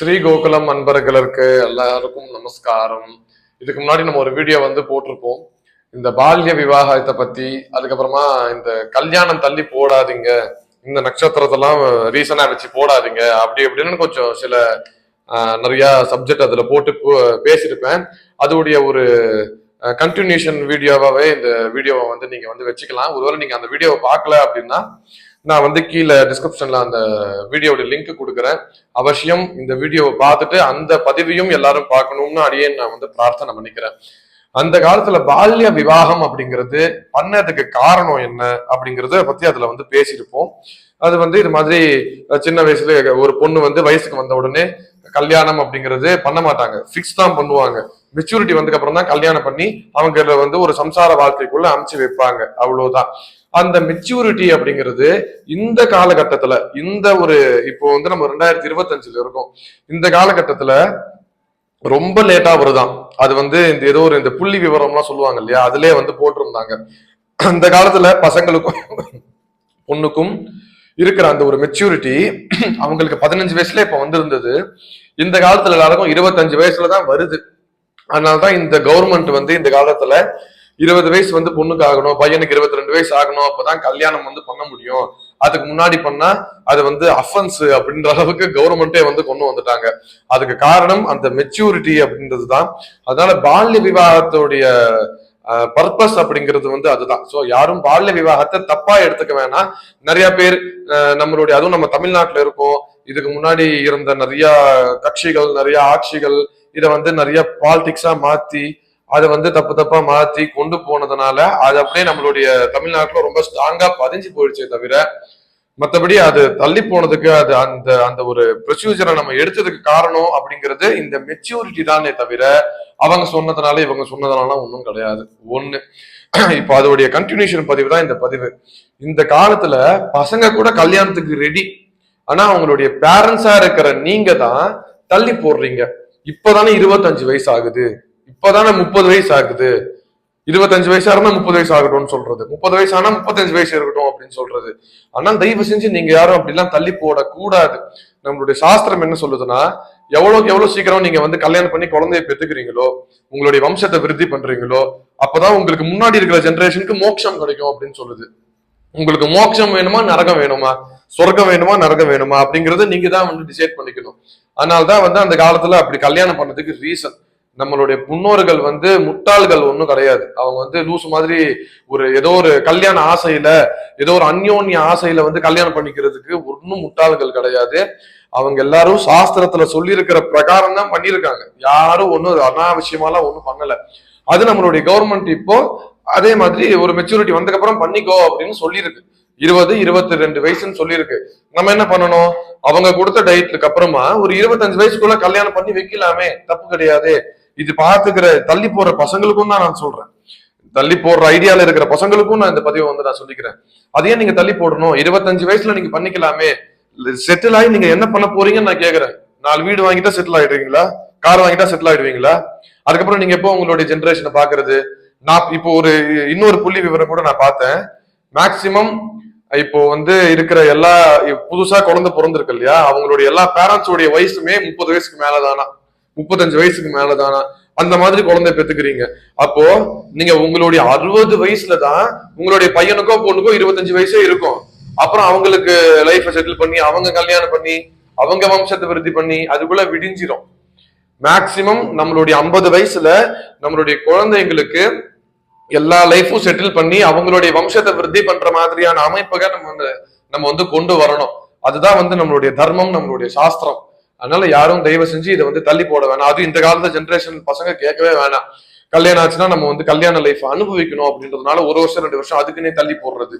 ஸ்ரீ கோகுலம் அன்பர்களுக்கு எல்லாருக்கும் நமஸ்காரம். இதுக்கு முன்னாடி நம்ம ஒரு வீடியோ வந்து போட்டிருப்போம். இந்த பால்ய விவாகத்தை பத்தி அதுக்கப்புறமா இந்த கல்யாணம் தள்ளி போடாதீங்க. இந்த நட்சத்திரத்தெல்லாம் ரீசனா வச்சு போடாதீங்க. அப்படி இப்படின்னு கொஞ்சம் சில நிறைய சப்ஜெக்ட் அதுல போட்டு பேசியிருப்பேன். அதோடைய ஒரு கண்டினியூஷன் வீடியோவாவே இந்த வீடியோவை வந்து நீங்க வந்து வச்சுக்கலாம். ஒருவேளை நீங்க அந்த வீடியோவை பார்க்கல அப்படின்னா நான் வந்து கீழே டிஸ்கிரிப்ஷன்ல அந்த வீடியோட லிங்க் கொடுக்குறேன். அவசியம் இந்த வீடியோவை பார்த்துட்டு அந்த பதிவையும் எல்லாரும் பார்க்கணும்னு அடியே நான் வந்து பிரார்த்தனை பண்ணிக்கிறேன். அந்த காலத்துல பால்ய விவாகம் அப்படிங்கிறது பண்ணதுக்கு காரணம் என்ன அப்படிங்கறத பத்தி அதுல வந்து பேசியிருப்போம். அது வந்து இது மாதிரி சின்ன வயசுல ஒரு பொண்ணு வந்து வயசுக்கு வந்த உடனே கல்யாணம் அப்படிங்கிறது பண்ண மாட்டாங்க. ஃபிக்ஸ் தான் பண்ணுவாங்க. மெச்சூரிட்டி வந்ததுக்கு அப்புறம் தான் கல்யாணம் பண்ணி அவங்க வந்து ஒரு சம்சார வாழ்க்கைக்குள்ள அமைச்சு வைப்பாங்க. அவ்வளவுதான். அந்த மெச்சூரிட்டி அப்படிங்கிறது இந்த காலகட்டத்துல இந்த ஒரு இப்போ வந்து நம்ம ரெண்டாயிரத்தி இருபத்தஞ்சுல இருக்கோம். இந்த காலகட்டத்துல ரொம்ப லேட்டா வருதாம் அது வந்து இந்த ஏதோ ஒரு இந்த புள்ளி விவரம்லாம் சொல்லுவாங்க இல்லையா? அதுலயே வந்து போட்டிருந்தாங்க. அந்த காலத்துல பசங்களுக்கும் பொண்ணுக்கும் இருக்கிற அந்த ஒரு மெச்சூரிட்டி அவங்களுக்கு பதினஞ்சு வயசுல இப்ப வந்திருந்தது. இந்த காலத்துல எல்லாருக்கும் இருபத்தஞ்சு வயசுல தான் வருது. அதனாலதான் இந்த கவர்மெண்ட் வந்து இந்த காலத்துல இருபது வயசு வந்து பொண்ணுக்கு ஆகணும் பையனுக்கு இருபத்தி ரெண்டு வயசு ஆகணும் அப்பதான் கல்யாணம் வந்து பண்ண முடியும். அதுக்கு முன்னாடி பண்ணா அது வந்து அஃபென்ஸ் அப்படின்ற அளவுக்கு கவர்மெண்டே வந்து கொண்டு வந்துட்டாங்க. அதுக்கு காரணம் அந்த மெச்சூரிட்டி அப்படின்றது தான் அதனால பால்ய விவாகத்துடைய பர்பஸ் அப்படிங்கிறது வந்து அதுதான். சோ யாரும் பால்ய விவாகத்தை தப்பா எடுத்துக்க வேணாம். நிறைய பேர் நம்மளுடைய அதுவும் நம்ம தமிழ்நாட்டுல இருக்கோம். இதுக்கு முன்னாடி இருந்த நிறைய கட்சிகள் நிறைய ஆட்சிகள் இதை வந்து நிறைய பாலிடிக்ஸா மாத்தி அதை வந்து தப்பு தப்பா மாத்தி கொண்டு போனதுனால அது அப்படியே நம்மளுடைய தமிழ்நாட்டுல ரொம்ப ஸ்ட்ராங்கா பதிஞ்சு போயிடுச்சே தவிர மற்றபடி அது தள்ளி போனதுக்கு அது அந்த அந்த ஒரு ப்ரொசீஜரை நம்ம எடுத்ததுக்கு காரணம் அப்படிங்கிறது இந்த மெச்சூரிட்டி தானே தவிர அவங்க சொன்னதுனால இவங்க சொன்னதுனால ஒன்றும் கிடையாது. ஒண்ணு இப்போ அதோடைய கண்டினியூஷன் பதிவு தான் இந்த பதிவு. இந்த காலத்துல பசங்க கூட கல்யாணத்துக்கு ரெடி ஆனா அவங்களுடைய பேரண்ட்ஸா இருக்கிற நீங்க தான் தள்ளி போடுறீங்க. இப்பதானே இருபத்தஞ்சு வயசு ஆகுது. இப்பதானே முப்பது வயசு ஆகுது. இருபத்தஞ்சு வயசா இருந்தா முப்பது வயசு ஆகட்டும்னு சொல்றது. முப்பது வயசு ஆனா முப்பத்தஞ்சு வயசு இருக்கட்டும் அப்படின்னு சொல்றது. ஆனா தயவு செஞ்சு நீங்க யாரும் அப்படிலாம் தள்ளி போடக்கூடாது. நம்மளுடைய சாஸ்திரம் என்ன சொல்லுதுன்னா எவ்வளவுக்கு எவ்வளவு சீக்கிரம் நீங்க வந்து கல்யாணம் பண்ணி குழந்தைய பெற்றுக்கிறீங்களோ உங்களுடைய வம்சத்தை விருத்தி பண்றீங்களோ அப்பதான் உங்களுக்கு முன்னாடி இருக்கிற ஜெனரேஷனுக்கு மோட்சம் கிடைக்கும் அப்படின்னு சொல்லுது. உங்களுக்கு மோட்சம் வேணுமா நரகம் வேணுமா சொர்க்கம் வேணுமா நரகம் வேணுமா அப்படிங்கறத நீங்க தான் வந்து டிசைட் பண்ணிக்கணும். அதனால தான் வந்து அந்த காலத்துல அப்படி கல்யாணம் பண்ணதுக்கு ரீசன் நம்மளுடைய முன்னோர்கள் வந்து முட்டாள்கள் ஒன்றும் கிடையாது. அவங்க வந்து லூசு மாதிரி ஒரு ஏதோ ஒரு கல்யாண ஆசையில ஏதோ ஒரு அந்யோன்ய ஆசையில வந்து கல்யாணம் பண்ணிக்கிறதுக்கு ஒன்றும் முட்டாள்கள் கிடையாது. அவங்க எல்லாரும் சாஸ்திரத்துல சொல்லியிருக்கிற பிரகாரம் தான் பண்ணியிருக்காங்க. யாரும் ஒன்றும் அனாவசியமாலாம் ஒன்றும் பண்ணல. அது நம்மளுடைய கவர்மெண்ட் இப்போ அதே மாதிரி ஒரு மெச்சூரிட்டி வந்ததுக்கப்புறம் பண்ணிக்கோ அப்படின்னு சொல்லியிருக்கு. இருபது இருபத்தி ரெண்டு வயசுன்னு சொல்லியிருக்கு. நம்ம என்ன பண்ணணும்? அவங்க கொடுத்த டயட்டுக்கு அப்புறமா ஒரு இருபத்தஞ்சு வயசுக்குள்ள கல்யாணம் பண்ணி வைக்கலாமே. தப்பு கிடையாது. இது பாத்துக்கிற தள்ளி போற பசங்களுக்கும் தான் நான் சொல்றேன். தள்ளி போடுற ஐடியால இருக்கிற பசங்களுக்கும் நான் இந்த பதிவை வந்து நான் சொல்லிக்கிறேன். அதையே நீங்க தள்ளி போடணும். இருபத்தஞ்சு வயசுல நீங்க பண்ணிக்கலாமே. செட்டில் ஆகி நீங்க என்ன பண்ண போறீங்கன்னு நான் கேக்குறேன். நாலு வீடு வாங்கிட்டா செட்டில் ஆயிடுவீங்களா? கார் வாங்கிட்டா செட்டில் ஆயிடுவீங்களா? அதுக்கப்புறம் நீங்க எப்போ உங்களுடைய ஜென்ரேஷனை பாக்குறது? நான் இப்போ ஒரு இன்னொரு புள்ளி விவரம் கூட நான் பார்த்தேன். மேக்சிமம் இப்போ வந்து இருக்கிற எல்லா புதுசா குழந்தை பிறந்திருக்கு இல்லையா? அவங்களுடைய எல்லா பேரண்ட்ஸோடைய வயசுமே முப்பது வயசுக்கு மேலதானா? முப்பத்தஞ்சு வயசுக்கு மேலதானா? அந்த மாதிரி குழந்தை பெத்துக்கிறீங்க. அப்போ நீங்க உங்களுடைய அறுபது வயசுல தான் உங்களுடைய பையனுக்கோ பொண்ணுக்கோ இருபத்தஞ்சு வயசே இருக்கும். அப்புறம் அவங்களுக்கு லைஃபை செட்டில் பண்ணி அவங்க கல்யாணம் பண்ணி அவங்க வம்சத்தை விருத்தி பண்ணி அதுக்குள்ள விடிஞ்சிரும். மேக்சிமம் நம்மளுடைய ஐம்பது வயசுல நம்மளுடைய குழந்தைங்களுக்கு எல்லா லைஃபும் செட்டில் பண்ணி அவங்களுடைய வம்சத்தை விருத்தி பண்ற மாதிரியான அமைப்புக நம்ம வந்து நம்ம வந்து கொண்டு வரணும். அதுதான் வந்து நம்மளுடைய தர்மம் நம்மளுடைய சாஸ்திரம். அதனால யாரும் தயவு செஞ்சு இதை வந்து தள்ளி போட வேணாம். அதுவும் இந்த காலத்து ஜென்ரேஷன் பசங்க கேட்கவே வேணாம். கல்யாணம் ஆச்சுன்னா நம்ம வந்து கல்யாண லைஃப் அனுபவிக்கணும் அப்படின்றதுனால ஒரு வருஷம் ரெண்டு வருஷம் அதுக்குன்னே தள்ளி போடுறது.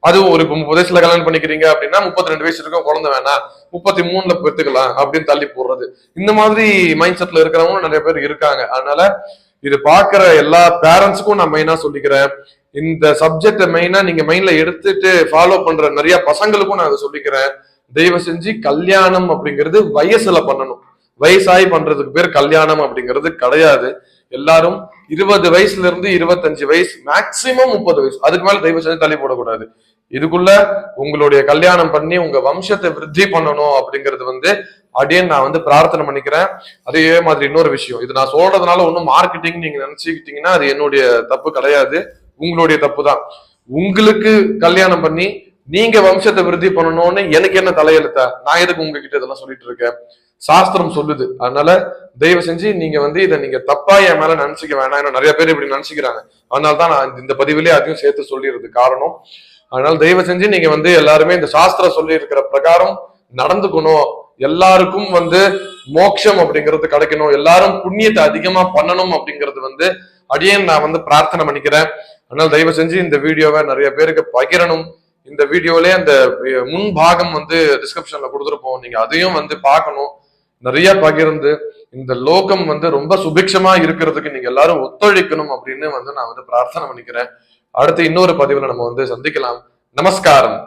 அதுவும் ஒரு இப்போ முப்பது வயசுல கல்யாணம் பண்ணிக்கிறீங்க அப்படின்னா முப்பத்தி ரெண்டு வயசு இருக்கும் குழந்தை வேணாம். முப்பத்தி மூணுல பெற்றுக்கலாம் அப்படின்னு தள்ளி போடுறது. இந்த மாதிரி மைண்ட் செட்ல இருக்கிறவங்களும் நிறைய பேர் இருக்காங்க. அதனால இது பாக்குற எல்லா பேரண்ட்ஸுக்கும் நான் மெயினா சொல்லிக்கிறேன். இந்த சப்ஜெக்ட மெயினா நீங்க மைண்ட்ல எடுத்துட்டு ஃபாலோ பண்ற நிறைய பசங்களுக்கும் நான் அதை சொல்லிக்கிறேன். தயவு செஞ்சு கல்யாணம் அப்படிங்கிறது வயசுல பண்ணணும். வயசாகி பண்றதுக்கு பேர் கல்யாணம் அப்படிங்கிறது கிடையாது. எல்லாரும் இருபது வயசுல இருந்து இருபத்தஞ்சு வயசு மேக்சிமம் முப்பது வயசு. அதுக்கு மேல தயவு செஞ்சு தள்ளி போடக்கூடாது. இதுக்குள்ள உங்களுடைய கல்யாணம் பண்ணி உங்க வம்சத்தை விருத்தி பண்ணணும் அப்படிங்கிறது வந்து அப்படின்னு நான் வந்து பிரார்த்தனை பண்ணிக்கிறேன். அதே மாதிரி இன்னொரு விஷயம். இது நான் சொல்றதுனால ஒன்றும் மார்க்கெட்டிங் நீங்க நினைச்சுக்கிட்டீங்கன்னா அது என்னுடைய தப்பு கிடையாது. உங்களுடைய தப்பு தான். உங்களுக்கு கல்யாணம் பண்ணி நீங்க வம்சத்தை விருத்தி பண்ணணும்னு எனக்கு என்ன தலையெழுத்தா? நான் எதுக்கு உங்ககிட்ட இதெல்லாம் சொல்லிட்டு இருக்கேன்? சாஸ்திரம் சொல்லுது. அதனால தயவு செஞ்சு நீங்க வந்து இதை நீங்க தப்பா என் மேல நினைச்சுக்க வேணாம். ஏன்னா நிறைய பேர் இப்படி நினைச்சுக்கிறாங்க. அதனால தான் நான் இந்த- பதிவிலே அதையும் சேர்த்து சொல்லிடுறது காரணம். அதனால தயவு செஞ்சு நீங்க வந்து எல்லாருமே இந்த சாஸ்திரம் சொல்லி இருக்கிற பிரகாரம் நடந்துக்கணும். எல்லாருக்கும் வந்து மோட்சம் அப்படிங்கிறது கிடைக்கணும். எல்லாரும் புண்ணியத்தை அதிகமா பண்ணணும் அப்படிங்கிறது வந்து அடியே நான் வந்து பிரார்த்தனை பண்ணிக்கிறேன். அதனால தயவு செஞ்சு இந்த வீடியோவை நிறைய பேருக்கு பகிரணும். இந்த வீடியோலே அந்த முன் பாகம் வந்து டிஸ்கிரிப்ஷன்ல கொடுத்துருப்போம். நீங்க அதையும் வந்து பார்க்கணும். நிறைய பகிர்ந்து இந்த லோகம் வந்து ரொம்ப சுபிக்ஷமா இருக்கிறதுக்கு நீங்க எல்லாரும் ஒத்துழைக்கணும் அப்படின்னு வந்து நான் வந்து பிரார்த்தனை பண்ணிக்கிறேன். அடுத்து இன்னொரு பதிவுல நம்ம வந்து சந்திக்கலாம். நமஸ்காரம்.